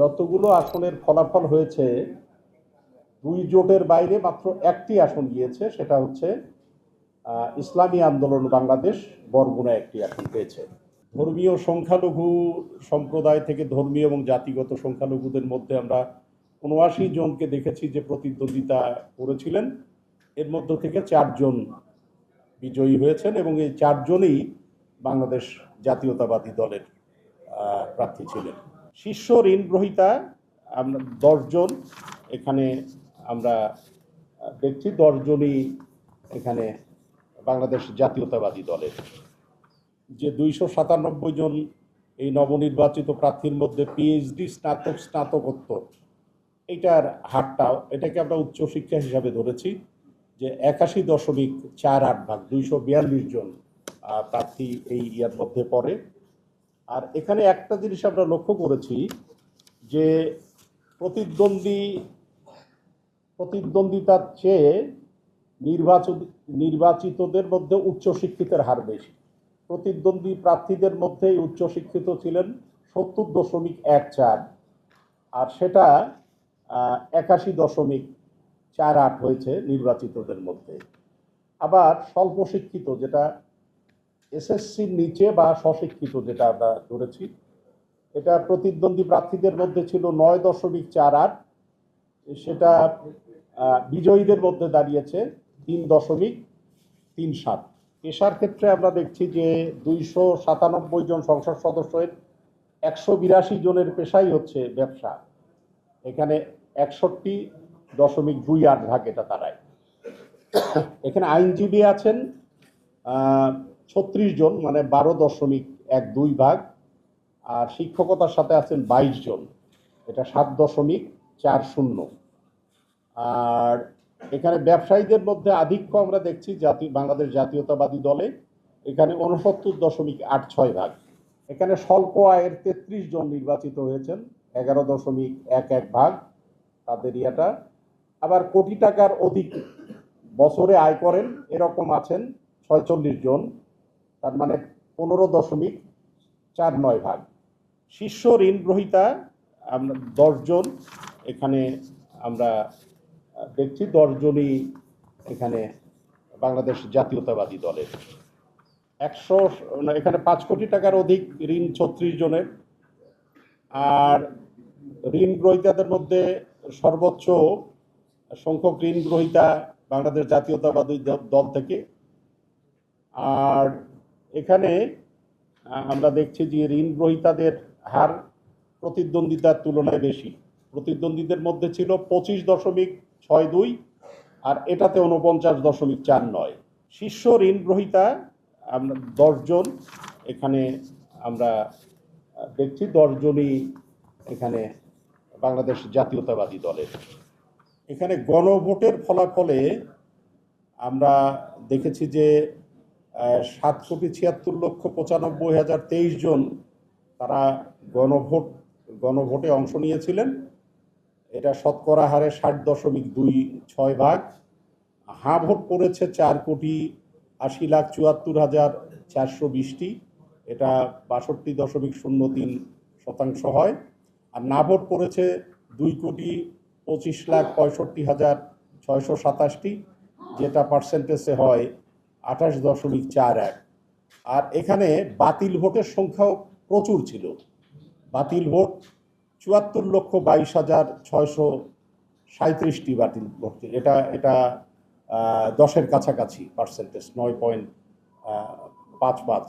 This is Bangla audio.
যতগুলো আসনের ফলাফল হয়েছে, দুই জোটের বাইরে মাত্র একটি আসন গিয়েছে, সেটা হচ্ছে ইসলামী আন্দোলন বাংলাদেশ বরগুনা একটি আসন পেয়েছে। ধর্মীয় সংখ্যালঘু সম্প্রদায় থেকে ধর্মীয় এবং জাতিগত সংখ্যালঘুদের মধ্যে আমরা উনআশি জনকে দেখেছি যে প্রতিদ্বন্দ্বিতা করেছিলেন। এর মধ্য থেকে চারজন বিজয়ী হয়েছেন এবং এই চারজনই বাংলাদেশ জাতীয়তাবাদী দলের প্রার্থী ছিলেন। শীর্ষ ঋণ গ্রহীতা, আমরা দশজন এখানে আমরা দেখছি দশজনই এখানে বাংলাদেশ জাতীয়তাবাদী দলের। যে দুইশো সাতানব্বই জন এই নবনির্বাচিত প্রার্থীর মধ্যে পিএইচডি স্নাতক স্নাতকোত্তর, এটার হারটা এটাকে আমরা উচ্চশিক্ষা হিসাবে ধরেছি যে একাশি দশমিক চার আট ভাগ, দুইশো বিয়াল্লিশ জন প্রার্থী এই ইয়ার মধ্যে পড়ে। আর এখানে একটা জিনিস আমরা লক্ষ্য করেছি যে প্রতিদ্বন্দ্বী, প্রতিদ্বন্দ্বিতার চেয়ে নির্বাচন, নির্বাচিতদের মধ্যে উচ্চশিক্ষিতের হার বেশি। প্রতিদ্বন্দ্বী প্রার্থীদের মধ্যে উচ্চশিক্ষিত ছিলেন সত্তর দশমিক এক চার, আর সেটা একাশি দশমিক চার আট হয়েছে নির্বাচিতদের মধ্যে। আবার স্বল্প শিক্ষিত যেটা এসএসসির নিচে বা স্বশিক্ষিত যেটা আমরা ধরেছি, এটা প্রতিদ্বন্দ্বী প্রার্থীদের মধ্যে ছিল নয় দশমিক চার আট, সেটা বিজয়ীদের মধ্যে দাঁড়িয়েছে তিন দশমিক তিন সাত। পেশার ক্ষেত্রে আমরা দেখছি যে দুইশো সাতানব্বই জন সংসদ সদস্যের একশো বিরাশি জনের পেশাই হচ্ছে ব্যবসা। এখানে একষট্টি দশমিক দুই আট ভাগ এটা দাঁড়ায় এখানে আইনজীবী আছেন ছত্রিশ জন মানে বারো দশমিক এক দুই ভাগ, আর শিক্ষকতার সাথে আছেন বাইশ জন। এটা সাত দশমিক চার শূন্য। আর এখানে ব্যবসায়ীদের মধ্যে আধিক্য আমরা দেখছি জাতি, বাংলাদেশ জাতীয়তাবাদী দলে। এখানে উনসত্তর দশমিক আট ছয় ভাগ। এখানে স্বল্প আয়ের তেত্রিশ জন নির্বাচিত হয়েছেন, এগারো দশমিক এক এক ভাগ তাদের ইয়াটা। আবার কোটি টাকার অধিক বছরে আয় করেন, এরকম আছেন ছয়চল্লিশ জন। তার মানে পনেরো দশমিক চার নয় ভাগ। শীর্ষ ঋণ গ্রহীতা আমরা দশজন এখানে আমরা দেখছি দশজনই এখানে বাংলাদেশ জাতীয়তাবাদী দলের। একশো এখানে পাঁচ কোটি টাকার অধিক ঋণ ছত্রিশ জনের। আর ঋণ গ্রহীতাদের মধ্যে সর্বোচ্চ সংখ্যক ঋণ গ্রহীতা বাংলাদেশ জাতীয়তাবাদী দল থেকে। আর এখানে আমরা দেখছি যে ঋণ গ্রহীতাদের হার প্রতিদ্বন্দ্বিতার তুলনায় বেশি। প্রতিদ্বন্দ্বীদের মধ্যে ছিল পঁচিশ দশমিক ছয় দুই আর এটাতে উনপঞ্চাশ দশমিক চার নয়। শীর্ষ ঋণ গ্রহীতা আমরা দশজন এখানে আমরা দেখছি দশজনই এখানে বাংলাদেশ জাতীয়তাবাদী দলের। এখানে গণভোটের ফলাফলে আমরা দেখেছি যে সাত কোটি ছিয়াত্তর লক্ষ পঁচানব্বই হাজার তেইশ জন তারা গণভোট, গণভোটে অংশ নিয়েছিলেন। এটা শতকরা হারে ষাট দশমিক দুই ছয় ভাগ। হাঁ ভোট পড়েছে চার কোটি আশি লাখ চুয়াত্তর হাজার চারশো বিশটি। এটা বাষট্টি দশমিক শূন্য তিন শতাংশ হয়। আর না ভোট পড়েছে দুই কোটি পঁচিশ লাখ পঁয়ষট্টি হাজার ছয়শো সাতাশটি, যেটা পার্সেন্টেজে হয় আঠাশ দশমিক চার এক। আর এখানে বাতিল ভোটের সংখ্যাও প্রচুর ছিল। বাতিল ভোট চুয়াত্তর লক্ষ বাইশ হাজার ছয়শো সাঁত্রিশটি বাতিল ভোট ছিল। এটা এটা দশের কাছাকাছি পার্সেন্টেজ নয় পয়েন্ট পাঁচ পাঁচ।